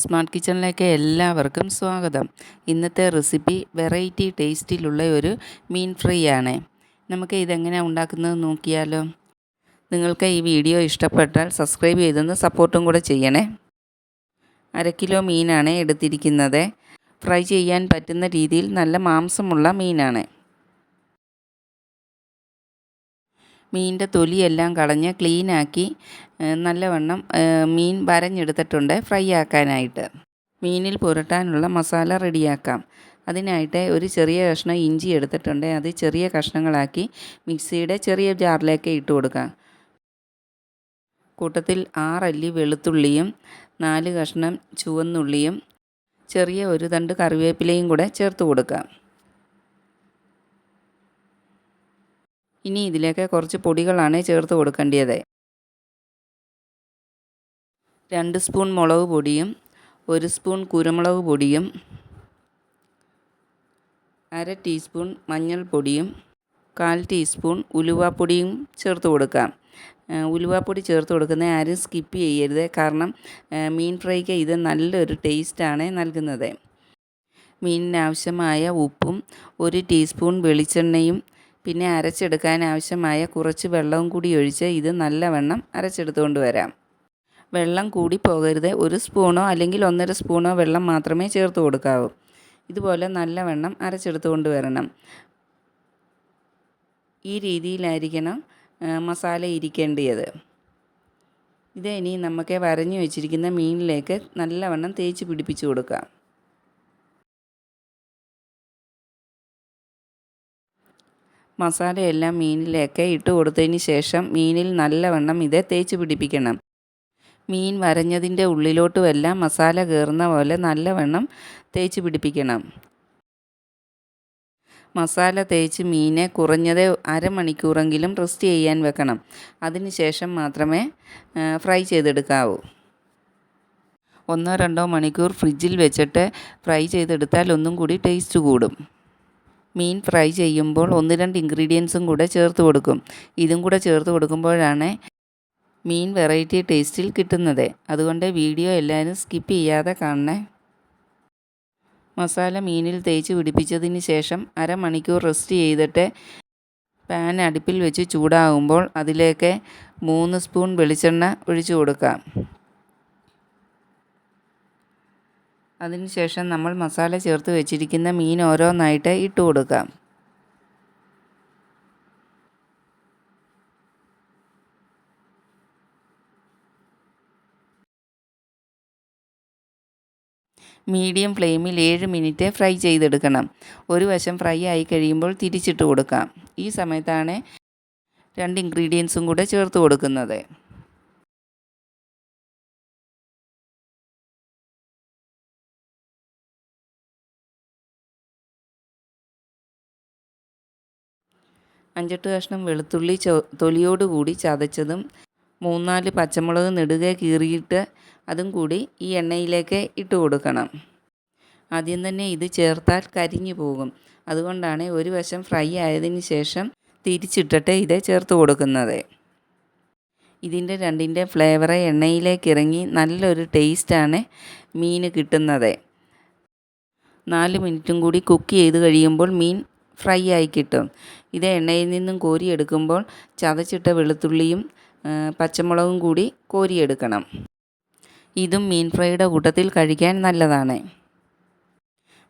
Smart കിച്ചണിലേക്ക് എല്ലാവർക്കും സ്വാഗതം. ഇന്നത്തെ റെസിപ്പി വെറൈറ്റി ടേസ്റ്റിലുള്ള ഒരു മീൻ ഫ്രൈ ആണ് നമുക്ക് ഇതെങ്ങനെ ഉണ്ടാക്കുന്നത് നോക്കിയാലോ. നിങ്ങൾക്ക് ഈ വീഡിയോ ഇഷ്ടപ്പെട്ടാൽ സബ്സ്ക്രൈബ് ചെയ്തൊന്ന് സപ്പോർട്ടും കൂടെ ചെയ്യണേ. അര കിലോ മീനാണ് എടുത്തിരിക്കുന്നത്. ഫ്രൈ ചെയ്യാൻ പറ്റുന്ന രീതിയിൽ നല്ല മാംസമുള്ള മീനാണ്. മീനിന്റെ തൊലിയെല്ലാം കളഞ്ഞ് ക്ലീനാക്കി നല്ലവണ്ണം മീൻ വരഞ്ഞെടുത്തിട്ടുണ്ട് ഫ്രൈ ആക്കാനായിട്ട്. മീനിൽ പുരട്ടാനുള്ള മസാല റെഡിയാക്കാം. അതിനായിട്ട് ഒരു ചെറിയ കഷ്ണം ഇഞ്ചി എടുത്തിട്ടുണ്ട്. അത് ചെറിയ കഷ്ണങ്ങളാക്കി മിക്സിയുടെ ചെറിയ ജാറിലേക്ക് ഇട്ട് കൊടുക്കാം. കൂട്ടത്തിൽ ആറല്ലി വെളുത്തുള്ളിയും നാല് കഷ്ണം ചുവന്നുള്ളിയും ചെറിയ ഒരു തണ്ട് കറിവേപ്പിലയും കൂടെ ചേർത്ത് കൊടുക്കാം. ഇനി ഇതിലേക്ക് കുറച്ച് പൊടികളാണ് ചേർത്ത് കൊടുക്കേണ്ടത് രണ്ട് സ്പൂൺ മുളക് പൊടിയും ഒരു സ്പൂൺ കുരുമുളക് പൊടിയും അര ടീസ്പൂൺ മഞ്ഞൾപ്പൊടിയും കാൽ ടീസ്പൂൺ ഉലുവാപ്പൊടിയും ചേർത്ത് കൊടുക്കാം. ഉലുവാപ്പൊടി ചേർത്ത് കൊടുക്കുന്ന ആരും സ്കിപ്പ് ചെയ്യരുത്. കാരണം മീൻ ഫ്രൈക്ക് ഇത് നല്ലൊരു ടേസ്റ്റാണ് നൽകുന്നത്. മീനിന് ആവശ്യമായ ഉപ്പും ഒരു ടീസ്പൂൺ വെളിച്ചെണ്ണയും പിന്നെ അരച്ചെടുക്കാൻ ആവശ്യമായ കുറച്ച് വെള്ളവും കൂടി ഒഴിച്ച് ഇത് നല്ലവണ്ണം അരച്ചെടുത്തുകൊണ്ട് വരാം. വെള്ളം കൂടി പോകരുത്. ഒരു സ്പൂണോ അല്ലെങ്കിൽ ഒന്നര സ്പൂണോ വെള്ളം മാത്രമേ ചേർത്ത് കൊടുക്കാവൂ. ഇതുപോലെ നല്ലവണ്ണം അരച്ചെടുത്തുകൊണ്ട് വരണം. ഈ രീതിയിലായിരിക്കണം മസാല ഇരിക്കേണ്ടത്. ഇത് ഇനി നമുക്ക് വരഞ്ഞു വെച്ചിരിക്കുന്ന മീനിലേക്ക് നല്ലവണ്ണം തേച്ച് പിടിപ്പിച്ച് കൊടുക്കാം. മസാലയെല്ലാം മീനിലേക്ക് ഇട്ട് കൊടുത്തതിന് ശേഷം മീനിൽ നല്ലവണ്ണം ഇത് തേച്ച് പിടിപ്പിക്കണം. മീൻ വരഞ്ഞതിന്റെ ഉള്ളിലോട്ടുമെല്ലാം മസാല കയറുന്ന പോലെ നല്ലവണ്ണം തേച്ച് പിടിപ്പിക്കണം. മസാല തേച്ച് മീനെ കുറഞ്ഞത് അരമണിക്കൂറെങ്കിലും റെസ്റ്റ് ചെയ്യാൻ വെക്കണം. അതിന് ശേഷം മാത്രമേ ഫ്രൈ ചെയ്തെടുക്കാവൂ. ഒന്നോ രണ്ടോ മണിക്കൂർ ഫ്രിഡ്ജിൽ വെച്ചിട്ട് ഫ്രൈ ചെയ്തെടുത്താൽ ഒന്നും കൂടി ടേസ്റ്റ് കൂടും. മീൻ ഫ്രൈ ചെയ്യുമ്പോൾ ഒന്ന് രണ്ട് ഇൻഗ്രീഡിയൻസും കൂടെ ചേർത്ത് കൊടുക്കും. ഇതും കൂടെ ചേർത്ത് കൊടുക്കുമ്പോഴാണ് മീൻ വെറൈറ്റി ടേസ്റ്റിൽ കിട്ടുന്നത്. അതുകൊണ്ട് വീഡിയോ എല്ലാവരും സ്കിപ്പ് ചെയ്യാതെ കാണണേ. മസാല മീനിൽ തേച്ച് പിടിപ്പിച്ചതിന് ശേഷം അരമണിക്കൂർ റെസ്റ്റ് ചെയ്തിട്ട് പാൻ അടുപ്പിൽ വെച്ച് ചൂടാകുമ്പോൾ അതിലേക്ക് മൂന്ന് സ്പൂൺ വെളിച്ചെണ്ണ ഒഴിച്ചു കൊടുക്കാം. അതിനുശേഷം നമ്മൾ മസാല ചേർത്ത് വെച്ചിരിക്കുന്ന മീൻ ഓരോന്നായിട്ട് ഇട്ട് കൊടുക്കാം. മീഡിയം ഫ്ലെയിമിൽ ഏഴ് മിനിറ്റ് ഫ്രൈ ചെയ്തെടുക്കണം. ഒരു വശം ഫ്രൈ ആയി കഴിയുമ്പോൾ തിരിച്ചിട്ട് കൊടുക്കാം. ഈ സമയത്താണ് രണ്ട് ഇൻഗ്രീഡിയൻസും കൂടെ ചേർത്ത് കൊടുക്കുന്നത്. അഞ്ചെട്ട് കഷ്ണം വെളുത്തുള്ളി ചൊ തൊലിയോടുകൂടി ചതച്ചതും മൂന്നാൽ പച്ചമുളക് നെടുകെ കീറിയിട്ട് അതും കൂടി ഈ എണ്ണയിലേക്ക് ഇട്ട് കൊടുക്കണം. ആദ്യം തന്നെ ഇത് ചേർത്താൽ കരിഞ്ഞു പോകും. അതുകൊണ്ടാണ് ഒരു വശം ഫ്രൈ ആയതിന് ശേഷം തിരിച്ചിട്ടിട്ട് ഇത് ചേർത്ത് കൊടുക്കുന്നത്. ഇതിന്റെ രണ്ടിന്റെ ഫ്ലേവർ എണ്ണയിലേക്ക് ഇറങ്ങി നല്ലൊരു ടേസ്റ്റാണ് മീൻ കിട്ടുന്നത്. നാല് മിനിറ്റും കൂടി കുക്ക് ചെയ്ത് കഴിയുമ്പോൾ മീൻ ഫ്രൈ ആയി കിട്ടും. ഇത് എണ്ണയിൽ നിന്നും കോരിയെടുക്കുമ്പോൾ ചതച്ചിട്ട വെളുത്തുള്ളിയും പച്ചമുളകും കൂടി കോരിയെടുക്കണം. ഇതും മീൻ ഫ്രൈയുടെ കൂട്ടത്തിൽ കഴിക്കാൻ നല്ലതാണ്.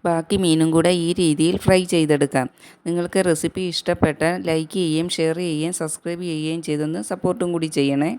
ബാക്കി മീനും കൂടെ ഈ രീതിയിൽ ഫ്രൈ ചെയ്തെടുക്കാം. നിങ്ങൾക്ക് റെസിപ്പി ഇഷ്ടപ്പെട്ടാൽ ലൈക്ക് ചെയ്യുകയും ഷെയർ ചെയ്യുകയും സബ്സ്ക്രൈബ് ചെയ്യുകയും ചെയ്തൊന്ന് സപ്പോർട്ടും കൂടി ചെയ്യണേ.